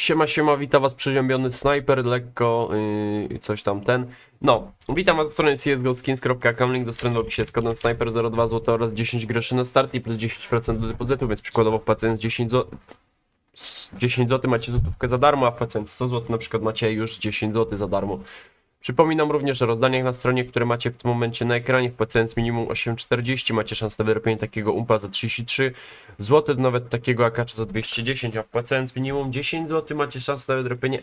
Siema, siema, witam was przeziębiony snajper, lekko, yy, coś tam ten. No, witam was ze strony csgoskins.com, link do strony w opisie z kodem sniper02 zł oraz 10 groszy na start i plus 10% do depozytu, więc przykładowo wpłacając 10 zł, 10 zł macie złotówkę za darmo, a wpłacając 100 zł na przykład macie już 10 zł za darmo. Przypominam również o rozdaniach na stronie, które macie w tym momencie na ekranie. Wpłacając minimum 8,40 macie szansę na takiego umpa za 33 zł, nawet takiego akacza za 210, a wpłacając minimum 10 zł macie szansę na wyrobienie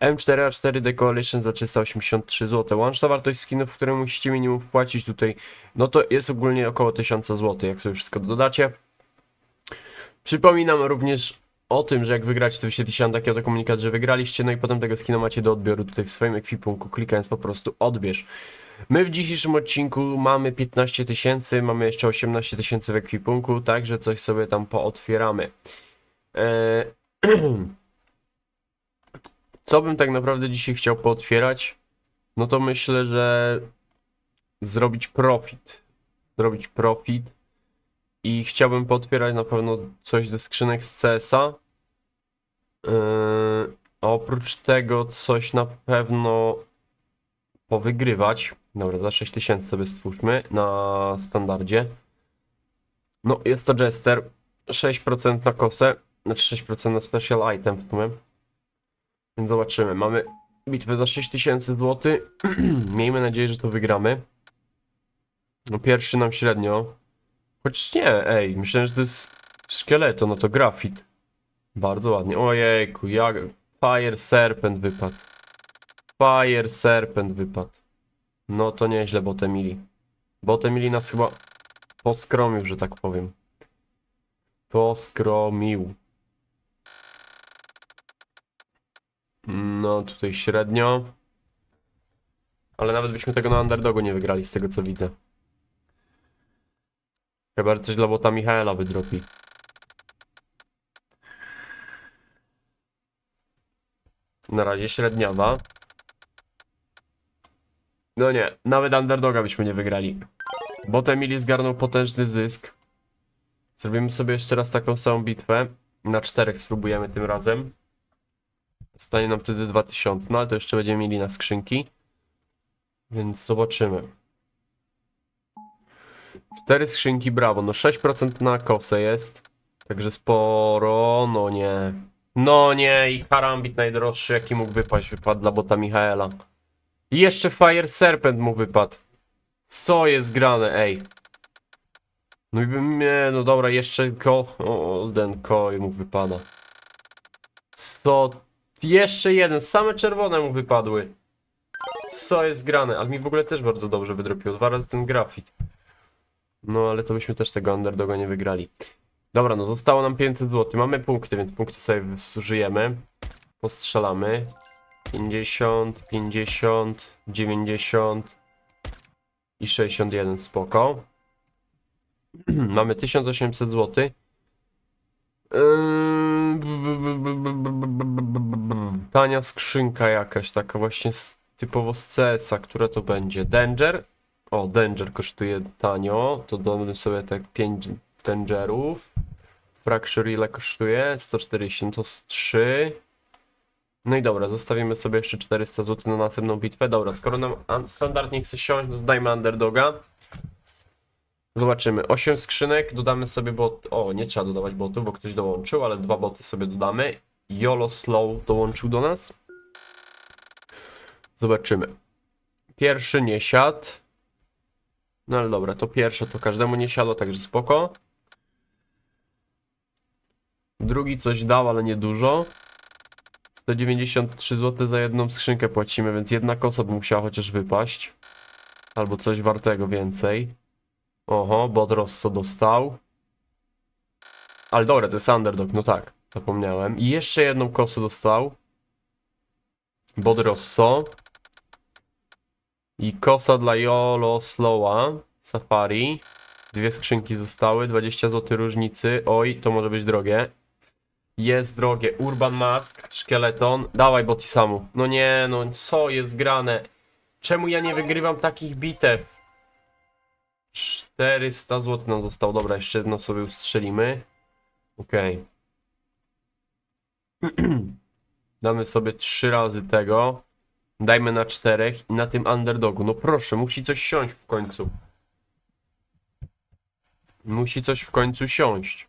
M4A4 The Coalition za 383 zł. Łączna wartość skinów, które musicie minimum wpłacić tutaj, no to jest ogólnie około 1000 zł, jak sobie wszystko dodacie. Przypominam również o tym, że jak wygracie, to wyświetli się nam taki oto komunikat, że wygraliście, no i potem tego skina macie do odbioru tutaj w swoim ekwipunku, klikając po prostu odbierz. My w dzisiejszym odcinku mamy 15 tysięcy, mamy jeszcze 18 tysięcy w ekwipunku, także coś sobie tam pootwieramy. Eee, Co bym tak naprawdę dzisiaj chciał pootwierać? No to myślę, że zrobić profit. Zrobić profit. I chciałbym pootwierać na pewno coś ze skrzynek z CS-a. Yy, a oprócz tego coś na pewno powygrywać. Dobra, za 6000 sobie stwórzmy na standardzie. No, jest to Jester. 6% na kosę. Znaczy 6% na special item w sumie. Więc zobaczymy. Mamy bitwę za 6000 zł. Miejmy nadzieję, że to wygramy. No pierwszy nam średnio. Choć nie, ej, myślałem, że to jest szkieleto, no to grafit. Bardzo ładnie. Ojejku, jak... Fire Serpent wypadł. Fire Serpent wypadł. No to nieźle Botemili. Botemili nas chyba poskromił, że tak powiem. Poskromił. No tutaj średnio. Ale nawet byśmy tego na underdogu nie wygrali z tego co widzę. Chyba, coś dla bota Michaela wydropi. Na razie średniawa. No nie, nawet underdoga byśmy nie wygrali. Bot Emily zgarnął potężny zysk. Zrobimy sobie jeszcze raz taką samą bitwę. Na czterech spróbujemy tym razem. Stanie nam wtedy 2000, no ale to jeszcze będziemy mieli na skrzynki. Więc zobaczymy. Cztery skrzynki, brawo. No 6% na kosę jest. Także sporo, no nie. No nie, i karambit najdroższy, jaki mógł wypaść, wypadł dla bota Michaela. I jeszcze Fire Serpent mu wypadł. Co jest grane, ej. No i bym, nie, no dobra, jeszcze ko... Olden Koi mu wypada. Co? Jeszcze jeden, same czerwone mu wypadły. Co jest grane? Ale mi w ogóle też bardzo dobrze wydropiło. Dwa razy ten grafit. No ale to byśmy też tego underdoga nie wygrali. Dobra, no zostało nam 500 zł. Mamy punkty, więc punkty sobie zużyjemy. Postrzelamy. 50, 50, 90 i 61, spoko. Mamy 1800 zł. Tania skrzynka jakaś, taka właśnie typowo z CS-a, która to będzie? Danger? O, Danger kosztuje tanio, to damy sobie tak 5 Dangerów. Fracture ile kosztuje? 140, to z 3. No i dobra, zostawimy sobie jeszcze 400 zł na następną bitwę. Dobra, skoro nam standard nie chce siąść, dodajmy underdoga. Zobaczymy. 8 skrzynek, dodamy sobie bot. O, nie trzeba dodawać botów, bo ktoś dołączył, ale dwa boty sobie dodamy. YOLO Slow dołączył do nas. Zobaczymy. Pierwszy nie siadł. No ale dobra, to pierwsze to każdemu nie siadło, także spoko. Drugi coś dał, ale nie dużo. 193 zł za jedną skrzynkę płacimy, więc jedna kosa by musiała chociaż wypaść. Albo coś wartego więcej. Oho, Bot Rosso dostał. Ale dobra, to jest underdog, no tak, zapomniałem. I jeszcze jedną kosę dostał. Bot Rosso. I kosa dla Yolo Slowa. Safari. Dwie skrzynki zostały, 20 zł różnicy. Oj, to może być drogie. Jest drogie. Urban Mask, szkieleton. Dawaj Botisamu. No nie, no co jest grane? Czemu ja nie wygrywam takich bitew? 400 zł nam zostało. Dobra, jeszcze jedno sobie ustrzelimy. Okej. Damy sobie trzy razy tego. Dajmy na czterech i na tym underdogu. No proszę, musi coś siąść w końcu. Musi coś w końcu siąść.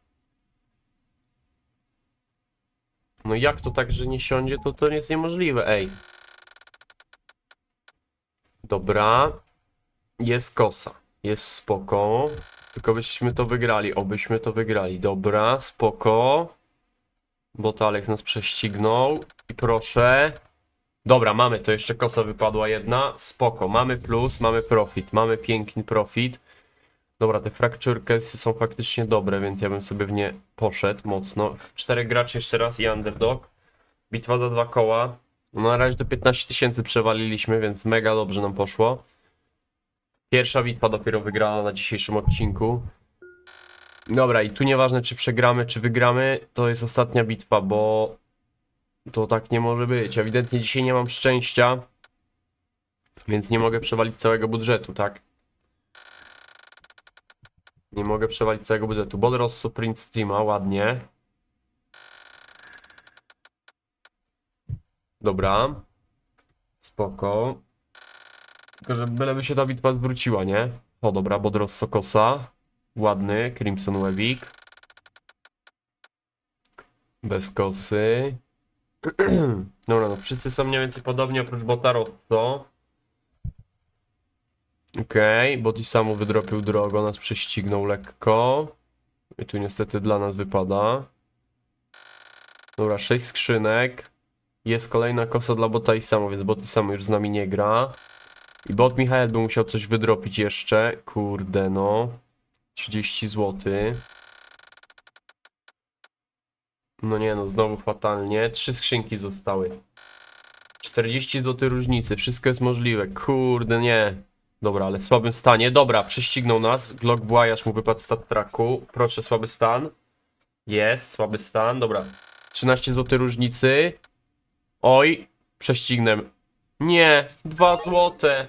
No jak to tak, że nie siądzie, to to jest niemożliwe, ej. Dobra. Jest kosa. Jest spoko. Tylko byśmy to wygrali. Obyśmy to wygrali. Dobra, spoko. Bo to Alex nas prześcignął. I proszę. Dobra, mamy to. Jeszcze kosa wypadła jedna. Spoko. Mamy plus, mamy profit. Mamy piękny profit. Dobra, te case'y są faktycznie dobre, więc ja bym sobie w nie poszedł mocno. Czterech graczy jeszcze raz i underdog. Bitwa za dwa koła. No na razie do 15 tysięcy przewaliliśmy, więc mega dobrze nam poszło. Pierwsza bitwa dopiero wygrana na dzisiejszym odcinku. Dobra, i tu nieważne czy przegramy, czy wygramy, to jest ostatnia bitwa, bo to tak nie może być. Ewidentnie dzisiaj nie mam szczęścia, więc nie mogę przewalić całego budżetu, tak? Nie mogę przewalić całego budżetu. Bodrosso print streama, ładnie. Dobra. Spoko. Tylko, że byleby się ta bitwa zwróciła, nie? O, dobra, Bodrosso Kosa. Ładny, Crimson Webik. Bez kosy. Dobra, no wszyscy są mniej więcej podobni oprócz Bota Rosso. Okej, okay, samu wydropił drogo, nas prześcignął lekko. I tu niestety dla nas wypada. Dobra, 6 skrzynek. Jest kolejna kosa dla Bota i samo, więc Bot samo już z nami nie gra. I Bot Michael by musiał coś wydropić jeszcze. Kurde no. 30 zł. No nie no, znowu fatalnie. Trzy skrzynki zostały. 40 zł różnicy, wszystko jest możliwe. Kurde nie. Dobra, ale w słabym stanie. Dobra, prześcignął nas. Glock Voyage mu wypadł stat tracku. Proszę, słaby stan. Jest, słaby stan. Dobra. 13 zł różnicy. Oj, prześcignę. Nie, 2 złote.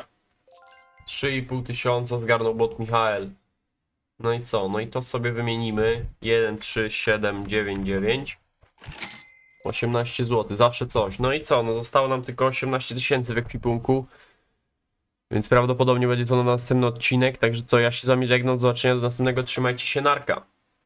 3,5 tysiąca zgarnął bot Michael. No i co? No i to sobie wymienimy. 1, 3, 7, 9, 9. 18 zł, zawsze coś. No i co? No zostało nam tylko 18 tysięcy w ekwipunku. Więc prawdopodobnie będzie to na następny odcinek. Także co, ja się z wami żegnam. Do zobaczenia do następnego. Trzymajcie się, narka.